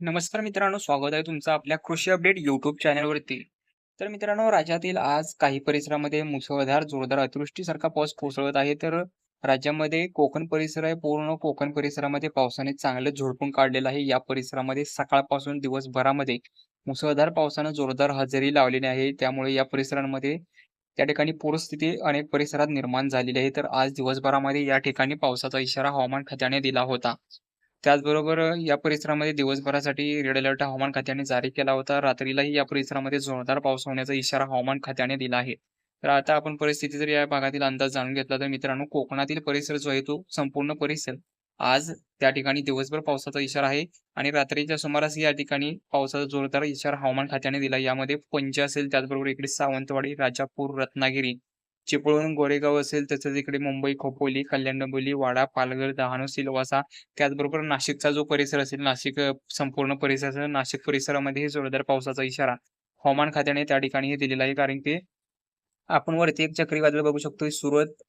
नमस्कार मित्रांनो, स्वागत आहे तुमचं आपल्या कृषी अपडेट युट्यूब चॅनलवरती. तर मित्रांनो, राज्यातील आज काही परिसरामध्ये मुसळधार, जोरदार अतिवृष्टीसारखा पाऊस कोसळत आहे. तर राज्यामध्ये कोकण परिसर आहे. पूर्ण कोकण परिसरामध्ये पावसाने चांगलं झोडपून काढलेलं आहे. या परिसरामध्ये सकाळपासून दिवसभरामध्ये मुसळधार पावसानं जोरदार हजेरी लावलेली आहे. त्यामुळे या परिसरांमध्ये त्या ठिकाणी पूरस्थिती अनेक परिसरात निर्माण झालेली आहे. तर आज दिवसभरामध्ये या ठिकाणी पावसाचा इशारा हवामान खात्याने दिला होता. त्याचबरोबर या परिसरामध्ये दिवसभरासाठी रेड अलर्ट हवामान खात्याने जारी केला होता. रात्रीलाही या परिसरामध्ये जोरदार पाऊस होण्याचा इशारा हवामान खात्याने दिला आहे. तर आता आपण परिस्थिती जर या भागातील अंदाज जाणून घेतला तर मित्रांनो, कोकणातील परिसर जो आहे तो संपूर्ण परिसर आज त्या ठिकाणी दिवसभर पावसाचा इशारा आहे आणि रात्रीच्या सुमारास या ठिकाणी पावसाचा जोरदार इशारा हवामान खात्याने दिला. यामध्ये पंजा असेल, त्याचबरोबर इकडे सावंतवाडी, राजापूर, रत्नागिरी, चिपळूण, गोरेगाव असेल, तसंच इकडे मुंबई, खोपोली, कल्याण डोंबिवली, वाडा, पालघर, डहाणू, सिलवासा त्याचबरोबर नाशिकचा जो परिसर असेल, नाशिक संपूर्ण परिसर असेल, नाशिक परिसरामध्येही जोरदार पावसाचा इशारा हवामान खात्याने त्या ठिकाणी दिलेला आहे. कारण की आपण वरती एक चक्रीवादळ बघू शकतो. सुरत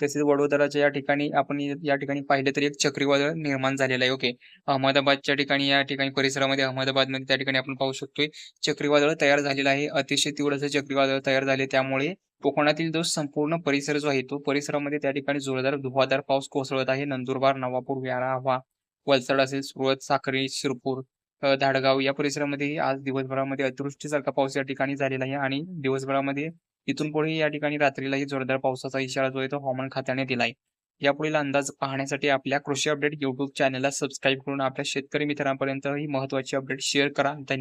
तसेच वडोदराच्या या ठिकाणी आपण या ठिकाणी पाहिले तर एक चक्रीवादळ निर्माण झालेलं आहे. ओके. अहमदाबादच्या ठिकाणी या ठिकाणी परिसरामध्ये अहमदाबादमध्ये त्या ठिकाणी आपण पाहू शकतोय चक्रीवादळ तयार झालेलं आहे. अतिशय तीव्र असं चक्रीवादळ तयार झाले. त्यामुळे कोकणातील जो संपूर्ण परिसर जो आहे तो परिसरामध्ये त्या ठिकाणी जोरदार धुवाधार पाऊस कोसळत आहे. नंदुरबार, नवापूर, व्यारावा वलसड असेल, सुरत, साखरी शिरपूर, धाडगाव या परिसरामध्ये आज दिवसभरामध्ये अतिवृष्टीसारखा पाऊस या ठिकाणी झालेला आहे आणि दिवसभरामध्ये इथून पुढे या ठिकाणी रात्रीलाही जोरदार पावसाचा इशारा जो आहे तो हवामान खात्याने दिलाय. यापुढील अंदाज पाहण्यासाठी आपल्या कृषी अपडेट युट्यूब चॅनलला सबस्क्राईब करून आपल्या शेतकरी मित्रांपर्यंत ही महत्वाची अपडेट शेअर करा. धन्यवाद.